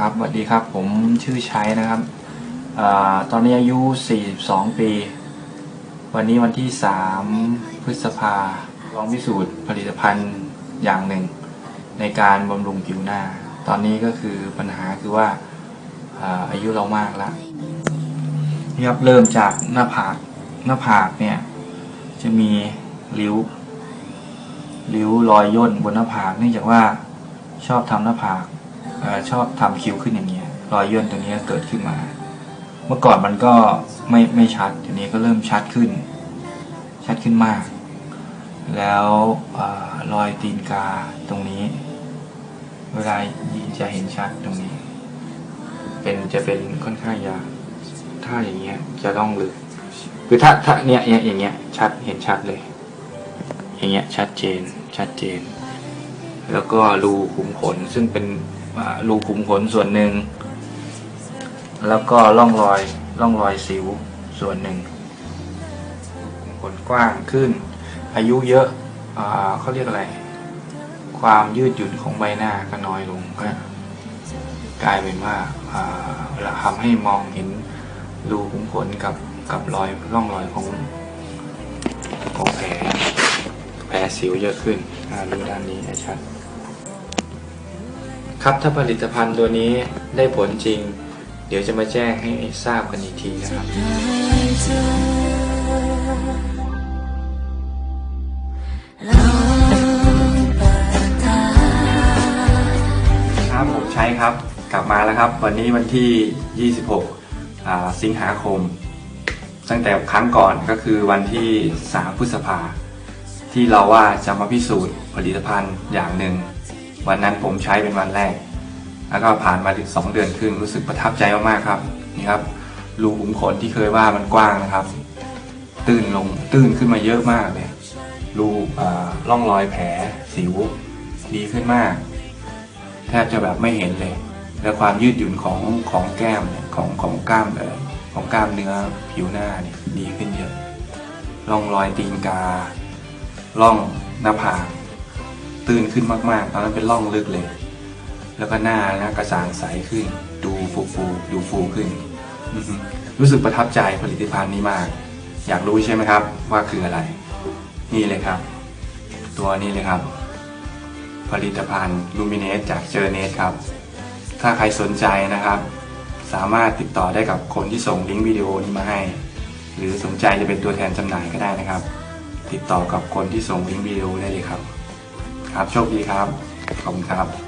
ครับสวัสดีครับ ผมชื่อชัยนะครับอตอนนี้อายุ 42 ปี วันนี้วันที่ 3 พฤษภาลองพิสูจน์ผลิตภัณฑ์อย่างหนึ่ง ในการบำรุงผิวหน้า ตอนนี้ก็คือปัญหาคือว่าอาอายุเรามากแล้วนี่ครับเริ่มจากหน้าผาก หน้าผากเนี่ย จะมีริ้วริ้วรอยย่นบนหน้าผากเนื่องจากว่าชอบทำหน้าผาก ชอบทำคิ้วขึ้นอย่างเงี้ยรอยย่นตัวนี้เกิดขึ้นมา เมื่อก่อนมันก็ไม่ไม่ชัดทีนี้ก็เริ่มชัดขึ้น ชัดขึ้นมาก แล้วอรอยตีนกาตรงนี้ เวลาจะเห็นชัดตรงนี้ เป็นจะเป็นค่อนข้างยาถ้าอย่างเงี้ยจะต้องลึกคือถ้าถ้าเนี้ยเนี้ยอย่างเงี้ยชัดเห็นชัดเลย อย่างเงี้ยชัดเจนชัดเจน แล้วก็รูขุมขนซึ่งเป็น รูขุมขนส่วนหนึ่ง แล้วก็ร่องรอยร่องรอยสิวส่วนหนึ่งขนกว้างขึ้น อายุเยอะอเขาเรียกอะไร ความยืดหยุ่นของใบหน้าก็น้อยลงก็กลายเป็นว่าเวลาทำให้มองเห็นรูขุมขนกับกับรอยร่องรอยของของแผลแผลสิวเยอะขึ้นดูด้านนี้ให้ชัด ครับถ้าผลิตภัณฑ์ตัวนี้ได้ผลจริง เดี๋ยวจะมาแจ้งให้ทราบกันอีกทีนะครับครับผมใช้ครับกลับมาแล้วครับ วันนี้วันที่ 26 สิงหาคม ตั้งแต่ครั้งก่อนก็คือวันที่ 3 พฤษภา ที่เราว่าจะมาพิสูจน์ผลิตภัณฑ์อย่างหนึ่ง วันนั้นผมใช้เป็นวันแรก แล้วก็ผ่านมาถึง2เดือนครึ่งรู้สึกประทับใจมากๆครับนี่ครับรูขุมขนที่เคยว่ามันกว้างนะครับ ตื้นลงตื้นขึ้นมาเยอะมากเลยรูร่องรอยแผลสิวดีขึ้นมาก แทบจะแบบไม่เห็นเลย และความยืดหยุ่นของของแก้มเนี่ยของของกล้ามเอ่อของกล้ามเนื้อผิวหน้าเนี่ยดีขึ้นเยอะร่องรอยตีนกา ร่องหน้าผาก ตื้นขึ้นมากๆ ตอนนั้นเป็นร่องลึกเลย แล้วก็หน้านะกระสางใสขึ้น ดูฟูฟูดูฟูขึ้น รู้สึกประทับใจผลิตภัณฑ์นี้มาก อยากรู้ใช่ไหมครับ ว่าคืออะไร นี่เลยครับ ตัวนี้เลยครับ ผลิตภัณฑ์ลูมิเนสจากเจอเนสครับ ถ้าใครสนใจนะครับ สามารถติดต่อได้กับคนที่ส่งลิงก์วิดีโอนี้มาให้ หรือสนใจจะเป็นตัวแทนจำหน่ายก็ได้นะครับติดต่อกับคนที่ส่งลิงก์วิดีโอได้เลยครับ ครับโชคดีครับขอบคุณครับ